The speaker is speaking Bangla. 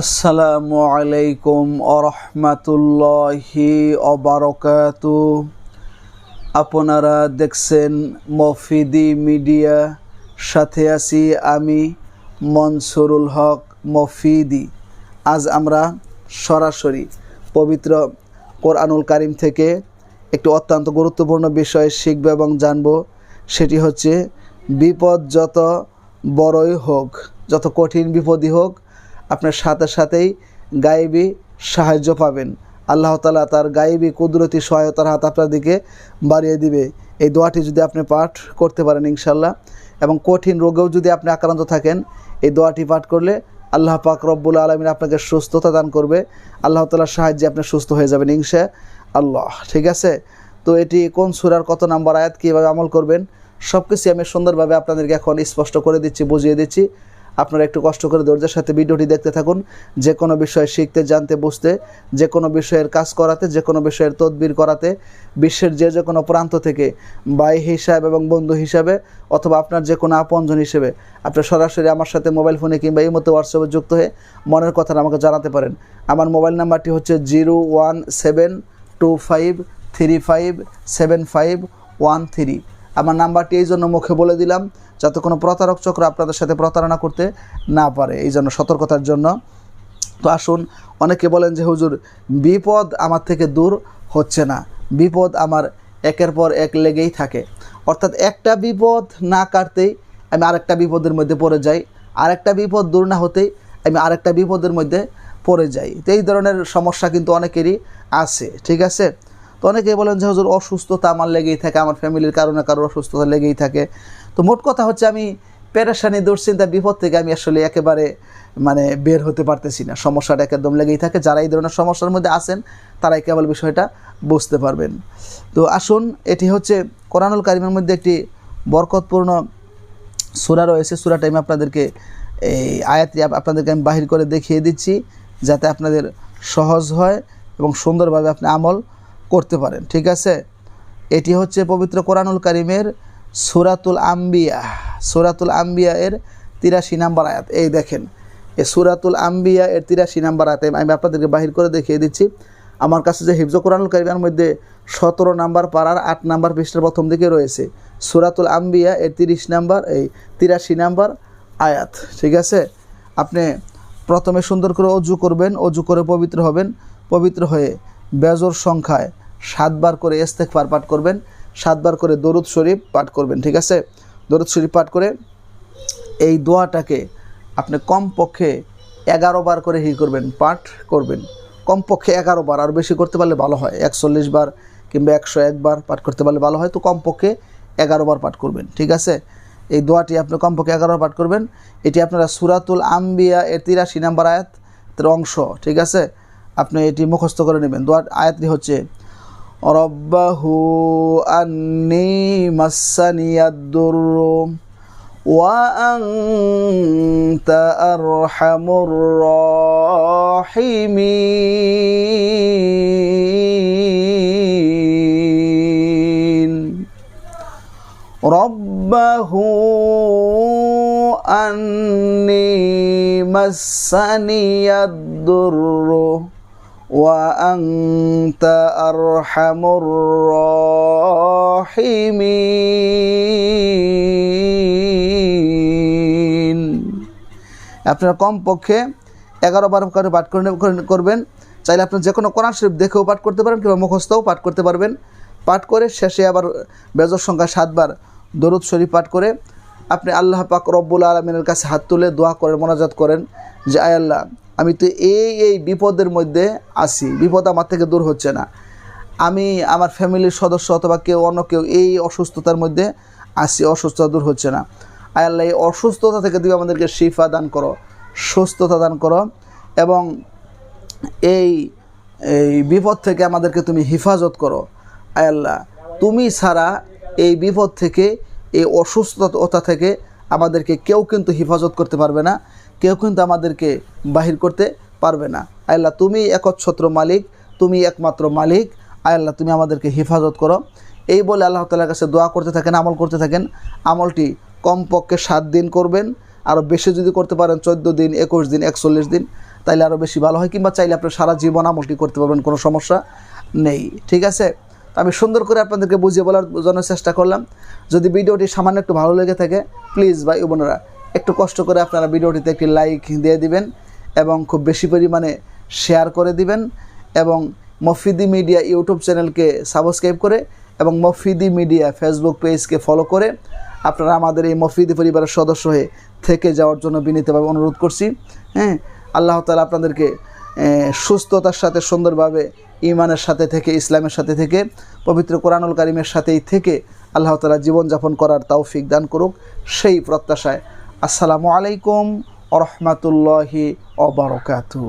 আসসালামু আলাইকুম আরহামাতুল্লাহি অবারকাতু আপনারা দেখছেন মফিদি মিডিয়া, সাথে আছি আমি মনসুরুল হক মফিদি। আজ আমরা সরাসরি পবিত্র কোরআনুল কারিম থেকে একটি অত্যন্ত গুরুত্বপূর্ণ বিষয় শিখব এবং জানব, সেটি হচ্ছে বিপদ যত বড়ই হোক, যত কঠিন বিপদই হোক আপনার সাথে সাথেই গায়েবী সাহায্য পাবেন। আল্লাহ তালা তার গায়েবী কুদরতি সহায়তার হাত আপনার দিকে বাড়িয়ে দিবে। এই দোয়াটি যদি আপনি পাঠ করতে পারেন ইনশাল্লাহ এবং কঠিন রোগেও যদি আপনি আক্রান্ত থাকেন, এই দোয়াটি পাঠ করলে আল্লাহ পাক রব্বুল আলমিন আপনাকে সুস্থতা দান করবে। আল্লাহ তালার সাহায্যে আপনি সুস্থ হয়ে যাবেন ইনশা আল্লাহ ঠিক আছে? তো এটি কোন সুরার কত নাম্বার আয়াত? কীভাবে আমল করবেন? সব কিছু আমি সুন্দরভাবে আপনাদেরকে এখন স্পষ্ট করে দিচ্ছি, বুঝিয়ে দিচ্ছি। আপনারা একটু কষ্ট করে ধৈর্যের সাথে ভিডিওটি দেখতে থাকুন। যে কোনো বিষয়ে শিখতে, জানতে, বুঝতে, যে কোনো বিষয়ের কাজ করাতে, যে কোনো বিষয়ের তদবির করাতে, বিশ্বের যে যে কোনো প্রান্ত থেকে ভাই হিসাব এবং বন্ধু হিসাবে অথবা আপনার যে কোনো আপনজন হিসেবে আপনি সরাসরি আমার সাথে মোবাইল ফোনে কিংবা এই মতো হোয়াটসঅ্যাপে যুক্ত হয়ে মনের কথাটা আমাকে জানাতে পারেন। আমার মোবাইল নাম্বারটি হচ্ছে zero one seven two five three five seven five one three. আমার নাম্বারটি এই জন্য মুখে বলে দিলাম, যাতে কোনো প্রতারক চক্র আপনাদের সাথে প্রতারণা করতে না পারে। এই জন্য সতর্কতার জন্য। তো আসুন, অনেকে বলেন যে, হুজুর, বিপদ আমার থেকে দূর হচ্ছে না। বিপদ আমার একের পর এক লেগেই থাকে। অর্থাৎ একটা বিপদ না কাটতেই আমি আরেকটা বিপদের মধ্যে পড়ে যাই। আরেকটা বিপদ দূর না হতেই আমি আরেকটা বিপদের মধ্যে পড়ে যাই। তো এই ধরনের সমস্যা কিন্তু অনেকেরই আছে, ঠিক আছে? তো অনেকেই বলেন যে, হুজুর, অসুস্থতা আমার লেগেই থাকে, আমার ফ্যামিলির কারণে কারোর অসুস্থতা লেগেই থাকে। তো মোট কথা হচ্ছে, আমি পেরেশানি, দুশ্চিন্তা, বিপদ থেকে আমি আসলে একেবারে মানে বের হতে পারতেছি না। সমস্যাটা একদম লেগেই থাকে। যারা এই ধরনের সমস্যার মধ্যে আছেন, তারাই কেবল বিষয়টা বুঝতে পারবেন। তো আসুন, এটি হচ্ছে কোরআনুল কারিমের মধ্যে একটি বরকতপূর্ণ সুরা রয়েছে। সুরাটা আমি আপনাদেরকে, এই আয়াতটি আপনাদেরকে আমি বাহির করে দেখিয়ে দিচ্ছি, যাতে আপনাদের সহজ হয় এবং সুন্দরভাবে আপনি আমল করতে পারেন, ঠিক আছে? এটি হচ্ছে পবিত্র কোরআনুল কারিমের সুরাতুল আম্বিয়া সুরাতুল আম্বিয়া এর তিরাশি নাম্বার আয়াত। এই দেখেন, এই সুরাতুল আম্বিয়া এর তিরাশি নাম্বার আয়াত আমি আপনাদেরকে বাহির করে দেখিয়ে দিচ্ছি। আমার কাছে যে হিফজ কোরআনুল কারিমের মধ্যে সতেরো নাম্বার পাড়ার আট নাম্বার পৃষ্ঠার প্রথম দিকে রয়েছে, সুরাতুল আম্বিয়া এর তিরিশ নাম্বার, এই তিরাশি নাম্বার আয়াত, ঠিক আছে? আপনি প্রথমে সুন্দর করে অজু করবেন, অজু করে পবিত্র হবেন, পবিত্র হয়ে বেজর সংখ্যায় সাতবার করে ইস্তেকফার পাঠ করবেন, সাতবার করে দরুদ শরীফ পাঠ করবেন, ঠিক আছে? দরুদ শরীফ পাঠ করে এই দোয়াটাকে আপনি কমপক্ষে এগারো বার করে হি করবেন, পাঠ করবেন। কমপক্ষে এগারো বার, আর বেশি করতে পারলে ভালো হয়। একচল্লিশ বার কিংবা একশো একবার পাঠ করতে পারলে ভালো হয়। তো কমপক্ষে এগারো বার পাঠ করবেন, ঠিক আছে? এই দোয়াটি আপনি কমপক্ষে এগারো বার পাঠ করবেন। এটি আপনারা সুরাতুল আম্বিয়া এর তিরাশি নাম্বার আয়াতের অংশ, ঠিক আছে? আপনি এটি মুখস্থ করে নেবেন। দোয়ার আয়াতটি হচ্ছে, রব্বাহু আন্নি মাসানিয়াদুর ওয়া আনতা আরহামুর রাহিমিন। রব্বাহু আন্নি মাসানিয়াদুর وأنت أرحم الراحمين আপনারা কমপক্ষে এগারো বার করে পাঠ করে করে- করবেন চাইলে আপনি যে কোনো কোরআন শরীফ দেখেও পাঠ করতে পারেন কিংবা মুখস্থও পাঠ করতে পারবেন পাঠ করে শেষে আবার বেজর সংখ্যা সাতবার দরুদ শরীফ পাঠ করে আপনি আল্লাহ পাক রব্বুল আলমিনের কাছে হাত তুলে দোয়া করেন মোনাজাত করেন যে আয় আল্লাহ আমি তো এই এই বিপদের মধ্যে আছি। বিপদ আমার থেকে দূর হচ্ছে না। আমি আমার ফ্যামিলির সদস্য অথবা কেউ অন্য কেউ এই অসুস্থতার মধ্যে আসি অসুস্থতা দূর হচ্ছে না। আয় আল্লাহ এই অসুস্থতা থেকে তুমি আমাদেরকে শিফা দান করো, সুস্থতা দান করো এবং এই এই বিপদ থেকে আমাদেরকে তুমি হেফাজত করো। আয় আল্লাহ, তুমি ছাড়া এই বিপদ থেকে, এই অসুস্থতা থেকে আমাদেরকে কেউ কিন্তু হেফাজত করতে পারবে না, কেউ কিন্তু আমাদেরকে বাহির করতে পারবে না। আল্লাহ, তুমি একচ্ছত্র মালিক, তুমি একমাত্র মালিক। আল্লাহ, তুমি আমাদেরকে হেফাজত করো। এই বলে আল্লাহ তালার কাছে দোয়া করতে থাকেন, আমল করতে থাকেন। আমলটি কমপক্ষে সাত দিন করবেন আরও বেশি যদি করতে পারেন, চোদ্দ দিন, একুশ দিন, একচল্লিশ দিন, তাইলে আরও বেশি ভালো হয়, কিংবা চাইলে আপনি সারা জীবন আমলটি করতে পারবেন, কোনো সমস্যা নেই। ঠিক আছে? আমি সুন্দর করে আপনাদেরকে বুঝিয়ে বলার জন্য চেষ্টা করলাম। যদি ভিডিওটি সামান্য একটু ভালো লেগে থাকে প্লিজ ভাই বোনেরা, একটু কষ্ট করে আপনারা ভিডিওটিতে একটি লাইক দিয়ে দিবেন এবং খুব বেশি পরিমাণে শেয়ার করে দিবেন এবং মফিদি মিডিয়া ইউটিউব চ্যানেলকে সাবস্ক্রাইব করে এবং মফিদি মিডিয়া ফেসবুক পেজকে ফলো করে আপনারা আমাদের এই মফিদি পরিবারের সদস্য হয়ে থেকে যাওয়ার জন্য বিনীতভাবে অনুরোধ করছি। হ্যাঁ আল্লাহ তালা আপনাদেরকে সুস্থতার সাথে সুন্দরভাবে ইমানের সাথে থেকে, ইসলামের সাথে থেকে, পবিত্র কোরআনুল কারিমের সাথেই থেকে আল্লাহ তালা জীবনযাপন করার তৌফিক দান করুক সেই প্রত্যাশায়। আসসালামু আলাইকুম অবরকাত অবরকাতু